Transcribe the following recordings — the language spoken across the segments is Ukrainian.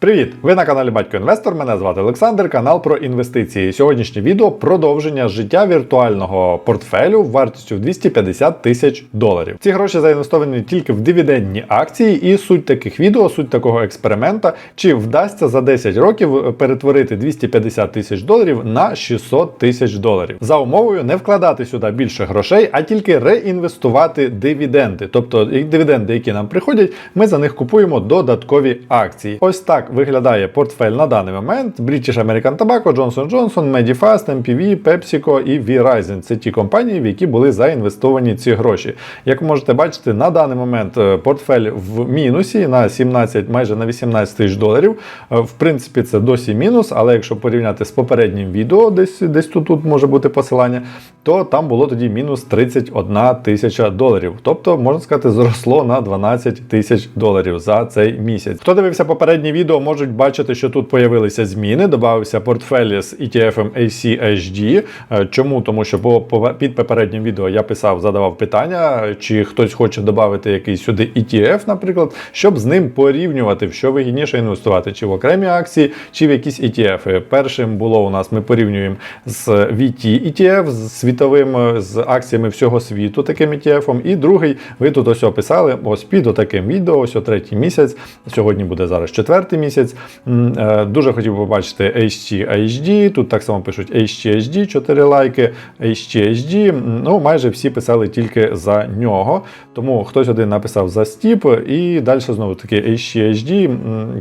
Привіт! Ви на каналі Батько Інвестор. Мене звати Олександр, канал про інвестиції. Сьогоднішнє відео продовження життя віртуального портфелю вартістю в 250 тисяч доларів. Ці гроші заінвестовані тільки в дивідендні акції, і суть таких відео, суть такого експеримента, чи вдасться за 10 років перетворити 250 тисяч доларів на 600 тисяч доларів. За умовою не вкладати сюди більше грошей, а тільки реінвестувати дивіденди. Тобто дивіденди, які нам приходять, ми за них купуємо додаткові акції. Ось так виглядає портфель на даний момент: British American Tobacco, Johnson Johnson, Medifast, MPV, PepsiCo і Verizon. Це ті компанії, в які були заінвестовані ці гроші. Як можете бачити, на даний момент е, портфель в мінусі на 17, майже на 18 тисяч доларів. Е, В принципі, це досі мінус, але якщо порівняти з попереднім відео, десь десь тут, тут може бути посилання, то там було тоді мінус 31 тисяча доларів. Тобто, можна сказати, зросло на 12 тисяч доларів за цей місяць. Хто дивився попереднє відео, можуть бачити, що тут появилися зміни. Додався портфель з ETF ACHD. Е, Чому? Тому що по, під попереднім відео я писав, задавав питання, чи хтось хоче додати якийсь сюди ETF, наприклад, щоб з ним порівнювати, що вигідніше інвестувати, чи в окремі акції, чи в якісь ETF. Першим було у нас, ми порівнюємо з VT ETF, з світовим, е, з акціями всього світу, таким ETF. І другий, ви тут ось описали, ось під отаким відео, ось о третій місяць. Сьогодні буде зараз четвертий місяць. М, е, Дуже хотів побачити HT-HD, тут так само пишуть HT-HD, 4 лайки, HT-HD, ну майже всі писали тільки за нього. Тому хтось один написав за стіп, і далі знову таки HT-HD,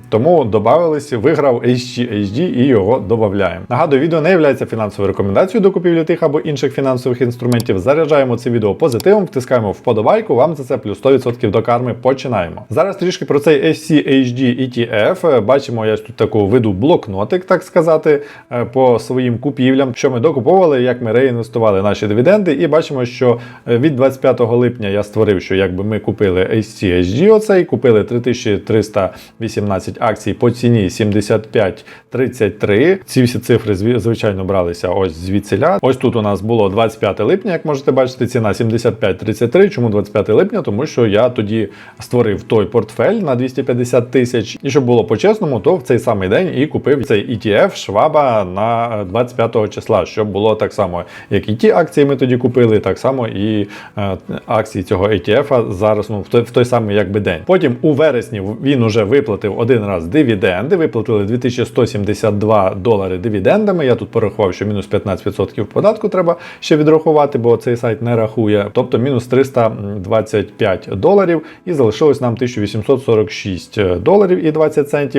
тому додавались, виграв HT-HD і його додаємо. Нагадую, відео не є фінансовою рекомендацією до купівлі тих або інших фінансових інструментів. Заряджаємо це відео позитивом, втискаємо вподобайку, вам за це плюс 100% до карми. Починаємо. Зараз трішки про цей SCHD ETF. Бачимо, я тут таку виду блокнотик, так сказати, е, по своїм купівлям, що ми докуповували, як ми реінвестували наші дивіденди. І бачимо, що е, від 25 липня я створив, що якби ми купили SCHD оцей, купили 3318 акцій по ціні 75,33. Ці всі цифри, звичайно, бралися ось звідсіля. Ось тут у нас було 25 липня, як можете бачити, ціна 75,33. Чому 25 липня? Тому що я тоді створив той портфель на 250 тисяч. І щоб було по-чесному, то в цей самий день і купив цей ETF Шваба на 25 числа, щоб було так само, як і ті акції ми тоді купили, так само і е, акції цього ETF зараз ну, в той, в той самий якби день. Потім у вересні він уже виплатив один раз дивіденди, виплатили 2172 долари дивідендами. Я тут порахував, що мінус 15% податку треба ще відрахувати, бо цей сайт не рахує. Тобто мінус 325 доларів, і залишилось нам 1846 доларів і 20 центів.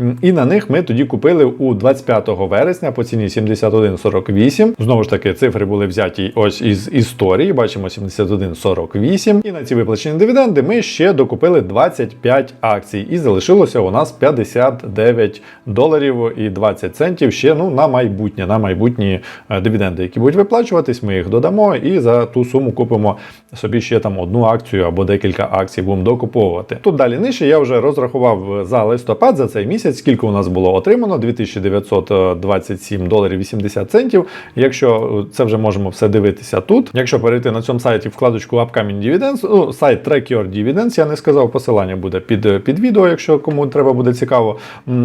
М, І на них ми тоді купили у 25 вересня по ціні 71,48. Знову ж таки, цифри були взяті ось із історії. Бачимо 71,48. І на ці виплачені дивіденди ми ще докупили 25 акцій. І залишилося у нас 59 доларів і 20 центів ще ну, на майбутнє, на майбутні е, дивіденди, які будуть виплачуватись, ми їх додамо і за ту суму купимо собі ще там одну акцію або декілька акцій будемо докуповувати. Тут далі нижче я вже розрахував за листопад за цей місяць, скільки у нас було отримано 2927 доларів 80 центів. Якщо е, це вже можемо все дивитися тут. Якщо перейти на цьому сайті вкладочку Upcoming Dividends, ну, сайт Track Your Dividends, я не сказав, посилання буде під, під відео, якщо кому треба буде цікаво.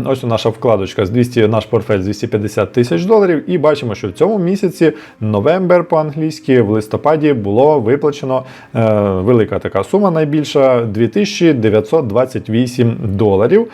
Ось наша вкладочка з 200, наш портфель з 250 тисяч доларів. І бачимо, що в цьому місяці новембер по-англійськи в листопаді було виплачено е, велика така сума, найбільша 2928 доларів.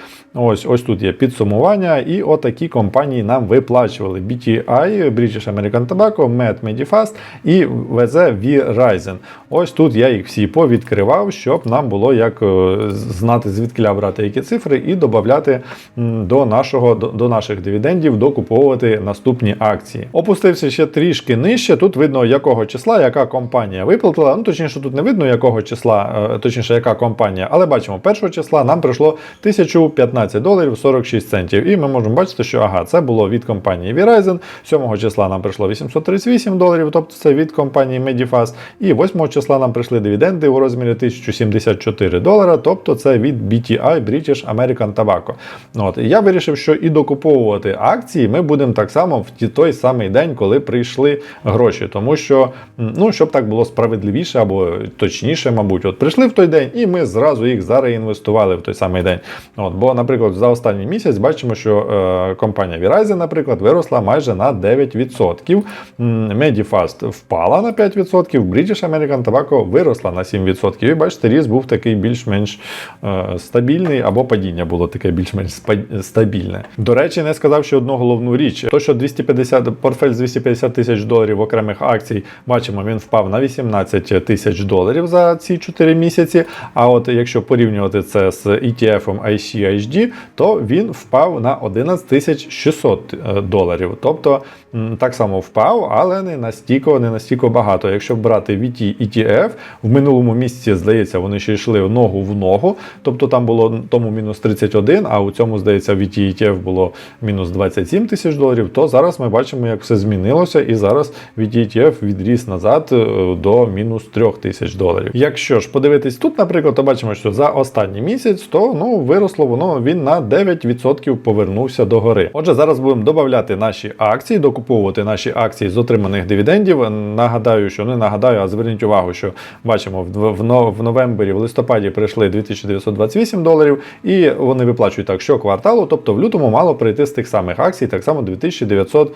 Ось ось тут є підсумування, і отакі компанії нам виплачували: BTI, British American Tobacco, Met Medifast і VZ Verizon. Ось тут я їх всі повідкривав, щоб нам було як е, знати, звідки брати які цифри, і додати до нашого до, до наших дивідендів, докуповувати наступні акції. Опустився ще трішки нижче. Тут видно, якого числа яка компанія виплатила. Ну точніше, тут не видно якого числа, е, точніше, яка компанія, але бачимо, першого числа нам прийшло 1015 доларів 46 центів. І ми можемо бачити, що ага, це було від компанії Verizon. 7 числа нам прийшло 838 доларів, тобто це від компанії Medifast. І 8 числа нам прийшли дивіденди у розмірі 1074 долара, тобто це від BTI British American Tobacco. От. І я вирішив, що і докуповувати акції ми будемо так само в той самий день, коли прийшли гроші. Тому що, ну, щоб так було справедливіше або точніше, мабуть, от прийшли в той день, і ми зразу їх зареінвестували в той самий день. От, бо, наприклад, наприклад, за останній місяць бачимо, що е, компанія Verizon, наприклад, виросла майже на 9%. Medifast впала на 5%, British American Tobacco виросла на 7%. І бачите, ріст був такий більш-менш е, стабільний, або падіння було таке більш-менш стабільне. До речі, не сказав ще одну головну річ: то, що 250, портфель з 250 тисяч доларів окремих акцій, бачимо, він впав на 18 тисяч доларів за ці 4 місяці. А от якщо порівнювати це з ETF ICHD, то він впав на 11 600 е, доларів. Тобто так само впав, але не настільки, не настільки багато. Якщо брати VT ETF, в минулому місяці, здається, вони ще йшли ногу в ногу. Тобто там було тому мінус 31, а у цьому, здається, VT ETF було мінус 27 тисяч доларів. То зараз ми бачимо, як все змінилося, і зараз VT ETF відріс назад е, до мінус 3 тисяч доларів. Якщо ж подивитись тут, наприклад, то бачимо, що за останній місяць то ну виросло воно він на 9% повернувся до гори. Отже, зараз будемо додати наші акції, докуповувати наші акції з отриманих дивідендів. Нагадаю, що не нагадаю, а зверніть увагу, що бачимо в, в, в листопаді прийшли 2928 доларів, і вони виплачують так щокварталу, тобто в лютому мало прийти з тих самих акцій, так само 2900 Ну,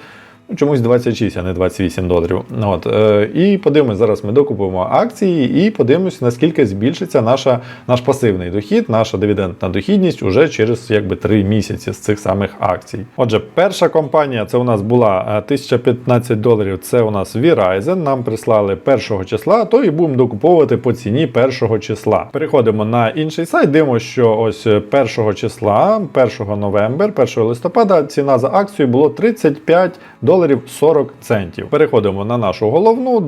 чомусь 26, а не 28 доларів. Ну, От, е, і подивимось, зараз ми докупуємо акції і подивимось, наскільки збільшиться наша, наш пасивний дохід, наша дивідендна дохідність уже через якби 3 місяці з цих самих акцій. Отже, перша компанія це у нас була е, 1015 доларів. Це у нас Verizon. Нам прислали першого числа, то і будемо докуповувати по ціні першого числа. Переходимо на інший сайт. Дивимося, що ось 1 числа, 1 новембер, 1 листопада ціна за акцію було 35 доларів 40 центів. Переходимо на нашу головну,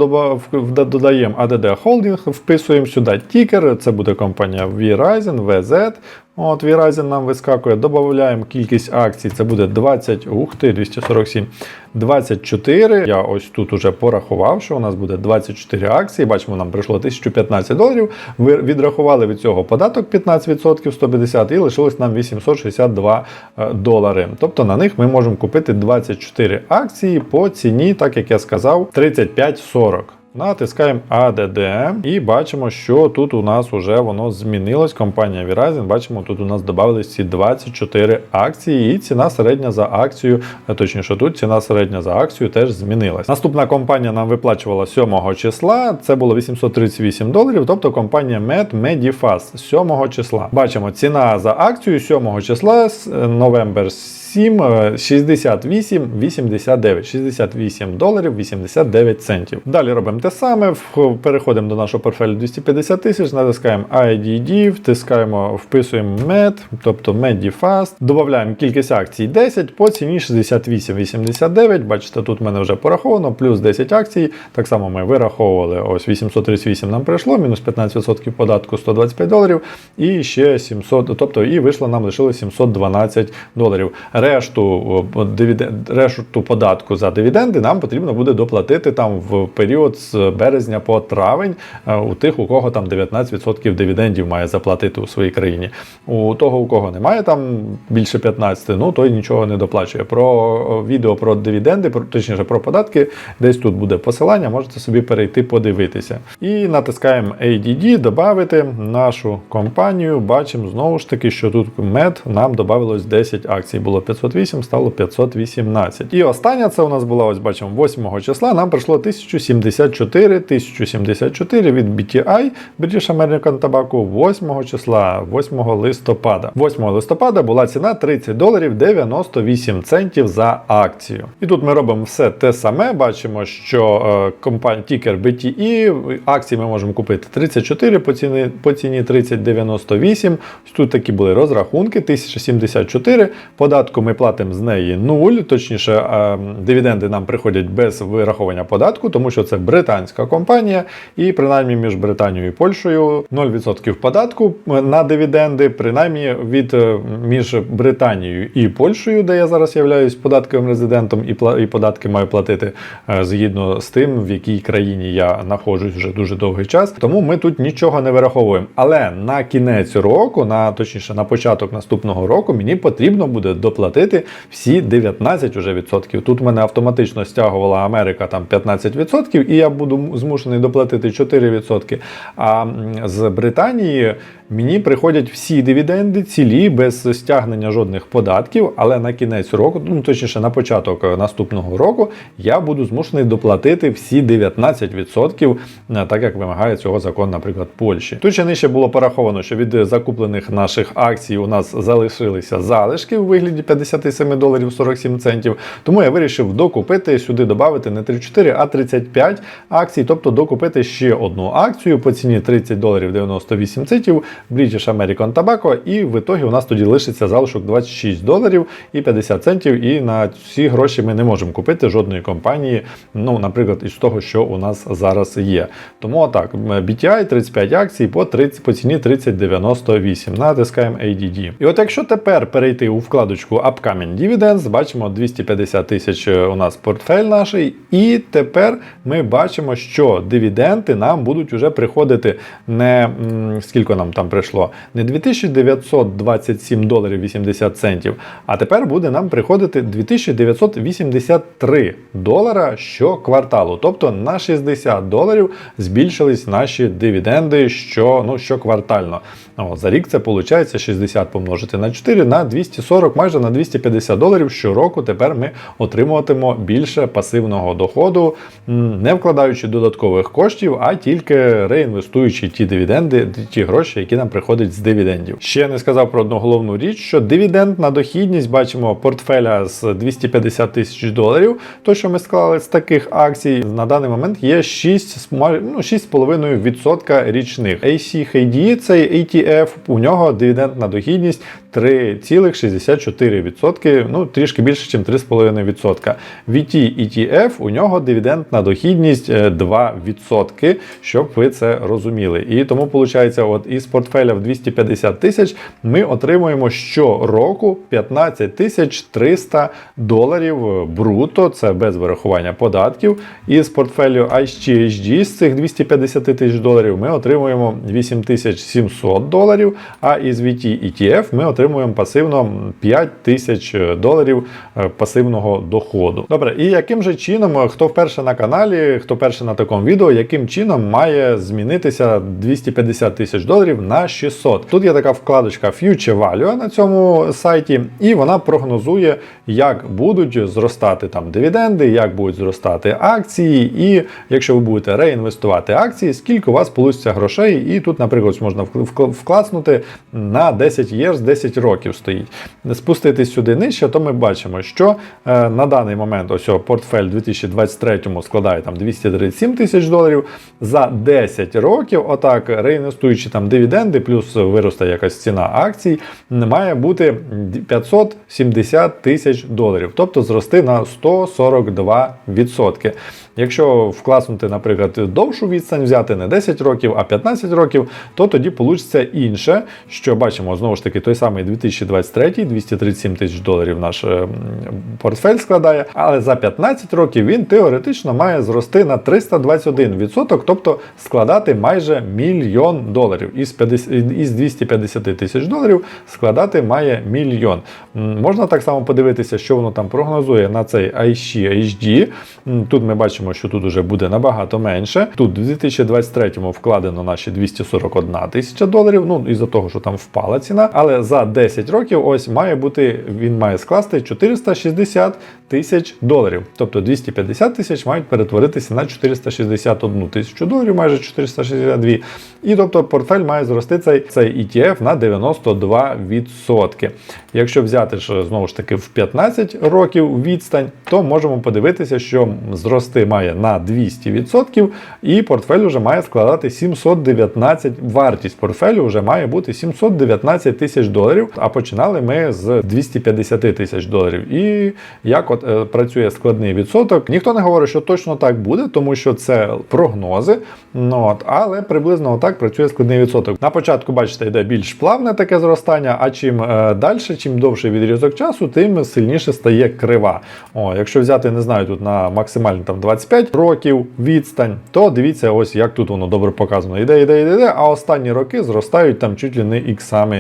додаємо ADD Holding, вписуємо сюди тікер. Це буде компанія Verizon, VZ. От Verizon нам вискакує, додаємо кількість акцій, це буде 20, ух ти, 247, 24. Я ось тут уже порахував, що у нас буде 24 акції. Бачимо, нам прийшло 1015 доларів. Ви відрахували від цього податок 15%, 150 і лишилось нам 862 е, долари. Тобто на них ми можемо купити 24 акції по ціні, так як я сказав, 35,40. Натискаємо ADD і бачимо, що тут у нас вже воно змінилось. Компанія Verizon. Бачимо, тут у нас додавались ці 24 акції, і ціна середня за акцію, точніше, тут ціна середня за акцію теж змінилась. Наступна компанія нам виплачувала 7 числа. Це було 838 доларів. Тобто компанія Med Medifast 7 числа. Бачимо, ціна за акцію 7 числа с- новембер 7, е, 68, 89, 68 доларів 89 центів. Далі робимо те саме, переходимо до нашого портфелю 250 тисяч, натискаємо IDD, втискаємо, вписуємо MED, тобто MediFast, додаємо кількість акцій 10 по ціні 68,89. Бачите, тут в мене вже пораховано, плюс 10 акцій. Так само ми вираховували, ось 838 нам прийшло, мінус 15% податку 125 доларів, і ще 700, тобто і вийшло нам лишилось 712 доларів. Решту, решту податку за дивіденди нам потрібно буде доплатити там в період з березня по травень е, у тих, у кого там 19% дивідендів має заплатити у своїй країні. У того, у кого немає там більше 15%, ну той нічого не доплачує. Про відео про дивіденди, про точніше про податки, десь тут буде посилання, можете собі перейти подивитися. І натискаємо ADD, додати нашу компанію. Бачимо знову ж таки, що тут мед нам додавалось 10 акцій. Було 508, стало 518. І остання це у нас була, ось бачимо, 8 числа. Нам прийшло 1074, 1074 від BTI, British American Tobacco 8 числа, 8 листопада. 8 листопада була ціна 30 доларів 98 центів за акцію. І тут ми робимо все те саме. Бачимо, що е, компанія тікер BTI, акції ми можемо купити 34 по ціні, по ціні 3098. Тут такі були розрахунки, 1074. Податку ми платимо з неї 0, точніше, е, дивіденди нам приходять без вираховування податку, тому що це британська компанія, і принаймні між Британією і Польщею 0% податку на дивіденди, принаймні від е, між Британією і Польщею, де я зараз являюсь податковим резидентом, і і податки маю платити е, згідно з тим, в якій країні я знаходжусь вже дуже довгий час. Тому ми тут нічого не вираховуємо. Але на кінець року, на точніше на початок наступного року, мені потрібно буде доплатити всі 19 уже відсотків. Тут мене автоматично стягувала Америка там 15%, і я буду змушений доплатити 4%. А з Британії мені приходять всі дивіденди цілі без стягнення жодних податків, але на кінець року, ну точніше на початок е, наступного року, я буду змушений доплатити всі 19%, е, так як вимагає цього закон, наприклад, Польщі. Тут ще нижче було пораховано, що від закуплених наших акцій у нас залишилися залишки у вигляді 57 доларів 47 центів. Тому я вирішив докупити сюди додати не 34, а 35 акцій, тобто докупити ще одну акцію по ціні 30 доларів 98 центів British American Tobacco, і в ітогі у нас тоді лишиться залишок 26 доларів і 50 центів. І на ці гроші ми не можемо купити жодної компанії, ну, наприклад, із того, що у нас зараз є. Тому отак, BTI 35 акцій по 30, по ціні 3098. Натискаємо ADD. І от якщо тепер перейти у вкладочку Upcoming Dividends, бачимо 250 тисяч у нас портфель наш, і тепер ми бачимо, що дивіденти нам будуть вже приходити не скільки нам там прийшло, не 2927 доларів 80 центів, а тепер буде нам приходити 2983 долара щокварталу. Тобто на 60 доларів збільшились наші дивіденди що, ну, щоквартально. О, за рік це виходить 60 помножити на 4 на 240, майже на 250 доларів щороку. Тепер ми отримуватимемо більше пасивного доходу, не вкладаючи додаткових коштів, а тільки реінвестуючи ті дивіденди, ті гроші, які нам приходять з дивідендів. Ще не сказав про одну головну річ, що дивіденд на дохідність бачимо портфеля з 250 тисяч доларів. То, що ми склали з таких акцій, на даний момент є 6, ну, 6,5% річних. ACHD, цей ETF, у нього дивідендна дохідність 3,64%, ну трішки більше, ніж 3,5%. VT ETF, у нього дивідендна дохідність е, 2%, щоб ви це розуміли. І тому, виходить, от із портфеля в 250 тисяч ми отримуємо щороку 15 тисяч 300 доларів е, бруто, це без вирахування податків. І з портфелю HGHD з цих 250 тисяч доларів ми отримуємо 8700 доларів, а із VT ETF ми отримуємо пасивно 5 тисяч доларів е, пасивного доходу. Добре, і яким же чином, е, хто вперше на каналі, хто перший на такому відео, яким чином має змінитися 250 тисяч доларів на 600? Тут є така вкладочка Future Value на цьому сайті, і вона прогнозує, як будуть зростати там дивіденди, як будуть зростати акції, і якщо ви будете реінвестувати акції, скільки у вас получиться грошей, і тут, наприклад, можна вкласнути на 10 years, 10 років стоїть. Спуститись сюди нижче, то ми бачимо, що е, на даний момент ось портфель 2023 складає там 237 тисяч доларів. За 10 років, отак, реінвестуючи там дивіденди, плюс виросте якась ціна акцій, має бути 570 тисяч доларів, тобто зрости на 142%. Якщо вкласнути, наприклад, довшу відстань взяти не 10 років, а 15 років, то тоді вийде інше, що бачимо знову ж таки той самий 2023, 237 тисяч доларів наш е, портфель складає, але за 15 років він теоретично має зрости на 321%, тобто складати майже мільйон доларів. Із 50, із 250 тисяч доларів складати має мільйон. Можна так само подивитися, що воно там прогнозує на цей iShi HD. Тут ми бачимо, що тут вже буде набагато менше. Тут в 2023 вкладено наші 241 тисяча доларів. Ну із-за того, що там впала ціна. Але за 10 років ось має бути, він має скласти 460 тисяч доларів. Тобто 250 тисяч мають перетворитися на 461 тисячу доларів, майже 462. І тобто портфель має зрости цей, цей ETF на 92%. Якщо взяти ж знову ж таки в 15 років відстань, то можемо подивитися, що зрости має на 200%, і портфель вже має складати 719, вартість портфелю вже має бути 719 тисяч доларів. А починали ми з 250 тисяч доларів. І як от е, працює складний відсоток, ніхто не говорить, що точно так буде, тому що це прогнози. Ну, от, але приблизно отак працює складний відсоток. На початку, бачите, йде більш плавне таке зростання, а чим е, далі, чим довший відрізок часу, тим сильніше стає крива. О, якщо взяти, не знаю, тут на максимально там 25 років відстань, то дивіться, ось як тут воно добре показано. Іде, іде, іде, іде, а останні роки зростають там чуть ли не іксами,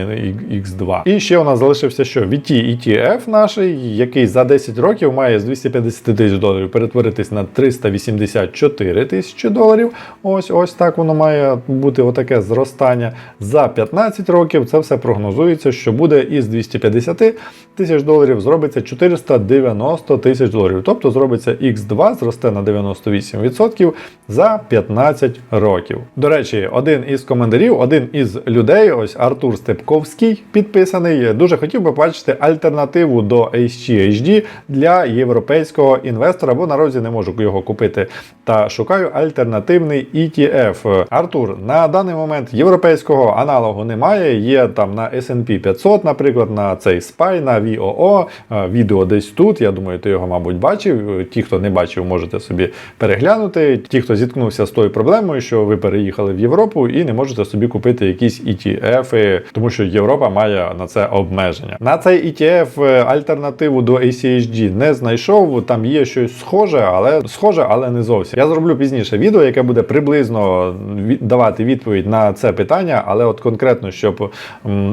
ікс2, X2. І ще у нас залишився що VT ETF наш, який за 10 років має з 250 тисяч доларів перетворитись на 384 тисячі доларів. Ось ось так воно має бути отаке зростання. За 15 років це все прогнозується, що буде із 250 тисяч доларів зробиться 490 тисяч доларів. Тобто зробиться X2, зросте на 98% за 15 років. До речі, один із коментарів, один із людей, ось Артур Степковський, підписаний, дуже хотів би бачити альтернативу до HGHD для європейського інвестора, бо наразі не можу його купити. Та шукаю альтернативний ETF. Артур, на даний момент європейського аналогу немає. Є там на S&P 500, наприклад, на цей SPY, на VOO. Е, Відео десь тут. Я думаю, ти його, мабуть, бачив. Ті, хто не бачив, можете собі переглянути. Ті, хто зіткнувся з тою проблемою, що ви переїхали в Європу і не можете собі купити якісь ETF, тому що Європа має на це обмеження. На цей ETF альтернативу до ACHD не знайшов. Там є щось схоже, але схоже, але не зовсім. Я зроблю пізніше відео, яке буде приблизно давати відповідь на це питання, але от конкретно, щоб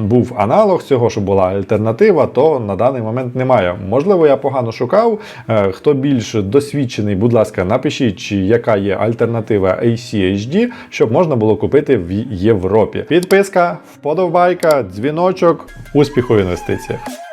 був аналог цього, щоб була альтернатива, то на даний момент немає. Можливо, я погано шукав. Е, Хто більш досвідчений, будь ласка, напишіть, чи яка є альтернатива ACHD, щоб можна було купити в Європі. Підписка, вподобайка, дзвіночок, успіху в інвестиціях.